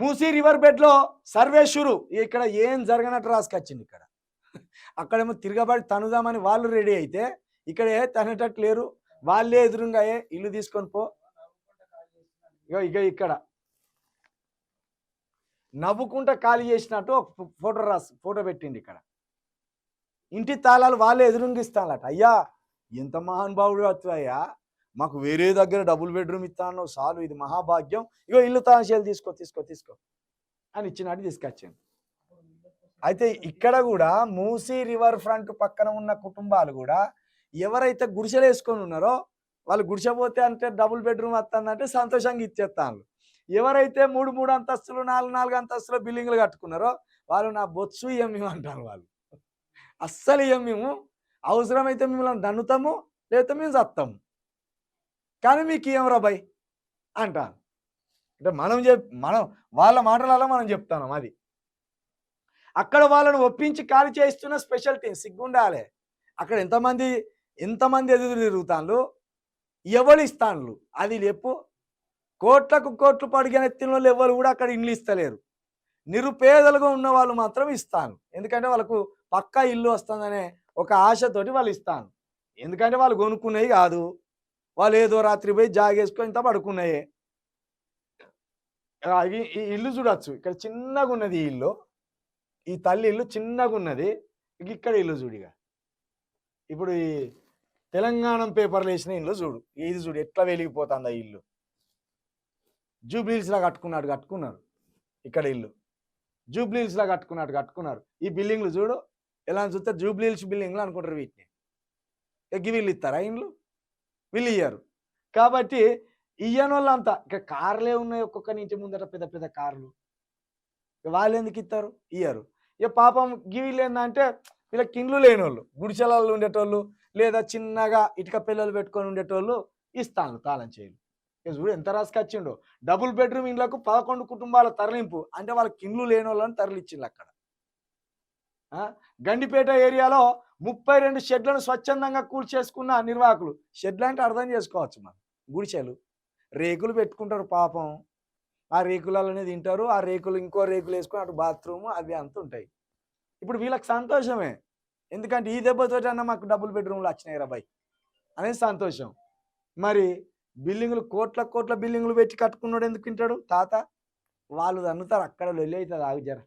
Musi river బెడ్లో సర్వేశ్వరు ఇక్కడ ఏం జరగనట్టు రాసుకొచ్చింది ఇక్కడ. అక్కడేమో తిరగబడి తనుదామని వాళ్ళు రెడీ అయితే ఇక్కడ ఏ తనేటట్టు లేరు. వాళ్ళే ఎదురుగా ఏ ఇల్లు తీసుకొని పో. ఇగో ఇక ఇక్కడ. నవ్వుకుంటా ఖాళీ చేసినట్టు ఒక ఫోటో రాసి ఫోటో పెట్టిండి ఇక్కడ. ఇంటి తాళాలు వాళ్ళే ఎదురుంగిస్తానట అయ్యా ఎంత మహానుభావుడు అయ్యా మాకు వేరే దగ్గర డబుల్ బెడ్రూమ్ ఇస్తాను చాలు ఇది మహాభాగ్యం. ఇగో ఇల్లు తాంశాలు తీసుకో తీసుకో తీసుకో అని ఇచ్చినట్టు తీసుకొచ్చాను అయితే ఇక్కడ కూడా మూసీ రివర్ ఫ్రంట్ పక్కన ఉన్న కుటుంబాలు కూడా ఎవరైతే గుడిసెలు వేసుకొని ఉన్నారో వాళ్ళు గుడిసె పోతే అంటే డబుల్ బెడ్రూమ్ వస్తుందంటే సంతోషంగా ఇచ్చేస్తాను ఎవరైతే మూడు మూడు అంతస్తులు నాలుగు నాలుగు అంతస్తులు బిల్డింగ్లు కట్టుకున్నారో వాళ్ళు నా బొత్సు ఇయ్యం మేము అంటారు వాళ్ళు. అస్సలు ఇయ్యం మేము. అవసరమైతే మిమ్మల్ని దన్నుతాము లేకపోతే మేము చస్తాము. కానీ మీకు ఏం రాబాయ్ అంటాను అంటే మనం చెప్ మనం వాళ్ళ మాటలలో మనం చెప్తాం అది. అక్కడ వాళ్ళని ఒప్పించి ఖాళీ చేస్తున్న టీం సిగ్గుండాలే. అక్కడ ఎంతమంది ఎంతమంది ఎదురు తిరుగుతాను ఎవరు ఇస్తాను అది చెప్పు. కోట్లకు కోట్లు పడిగనెత్తిన వాళ్ళు ఎవరు కూడా అక్కడ ఇండ్లు ఇస్తలేరు. నిరుపేదలుగా ఉన్న వాళ్ళు మాత్రం ఇస్తాను ఎందుకంటే వాళ్ళకు పక్కా ఇల్లు వస్తుందనే ఒక ఆశతోటి వాళ్ళు ఇస్తాను ఎందుకంటే వాళ్ళు కొనుక్కునేవి కాదు. వాళ్ళు ఏదో రాత్రి పోయి జాగేసుకొని ఇంత పడుకున్నాయే. ఈ ఇల్లు చూడొచ్చు. ఇక్కడ చిన్నగా ఉన్నది ఈ ఇల్లు. ఈ తల్లి ఇల్లు చిన్నగా ఉన్నది. ఇక్కడ ఇల్లు చూడిగా ఇప్పుడు ఈ తెలంగాణ పేపర్లు వేసిన ఇల్లు చూడు. ఇది చూడు ఎట్లా వెలిగిపోతుంది ఆ ఇల్లు. జూబ్లీస్లా కట్టుకున్నాడు కట్టుకున్నారు. ఇక్కడ ఇల్లు. జూబ్లీస్లా కట్టుకున్నాడు కట్టుకున్నారు. ఈ బిల్డింగ్లు చూడు. ఎలా అని చూస్తే జూబ్లీల్స్ బిల్డింగ్లు అనుకుంటారు వీటిని. ఎగ్గి వీళ్ళు ఇస్తారా ఇండ్లు? వీళ్ళు ఇయ్యారు కాబట్టి ఇయ్యని వాళ్ళంతా ఇక కార్లే ఉన్నాయి ఒక్కొక్క ఇంటి ముందట పెద్ద పెద్ద కార్లు. వాళ్ళు ఎందుకు ఇస్తారు? ఇయ్యరు. ఇక పాపం గి వీళ్ళు ఏంటంటే వీళ్ళకి ఇండ్లు లేని వాళ్ళు ఉండేటోళ్ళు లేదా చిన్నగా ఇటుక పిల్లలు పెట్టుకొని ఉండేటోళ్ళు ఇస్తాను తాళం చేయలు. ఇక చూడు ఎంత రాసుకొచ్చిండో డబుల్ బెడ్రూమ్ ఇండ్లకు పదకొండు కుటుంబాల తరలింపు. అంటే వాళ్ళకి ఇండ్లు లేని వాళ్ళని తరలిచ్చిండు అక్కడ గండిపేట ఏరియాలో ముప్పై రెండు షెడ్లను స్వచ్ఛందంగా కూల్చేసుకున్న నిర్వాహకులు. షెడ్లు అంటే అర్థం చేసుకోవచ్చు మనం. గుడిచెలు. రేకులు పెట్టుకుంటారు పాపం. ఆ రేకులలోనే తింటారు. ఆ రేకులు ఇంకో రేకులు వేసుకుని అటు బాత్రూమ్ అవి అంత ఉంటాయి. ఇప్పుడు వీళ్ళకి సంతోషమే. ఎందుకంటే ఈ దెబ్బతోటి అన్న మాకు డబుల్ బెడ్రూమ్లు వచ్చినాయి రా బాయ్. అనేది సంతోషం. మరి బిల్డింగులు కోట్ల కోట్ల బిల్డింగులు పెట్టి కట్టుకున్నాడు ఎందుకు తింటాడు? తాత వాళ్ళు తన్నుతారు. అక్కడ లొల్లి అవుతుంది. ఆగు జర.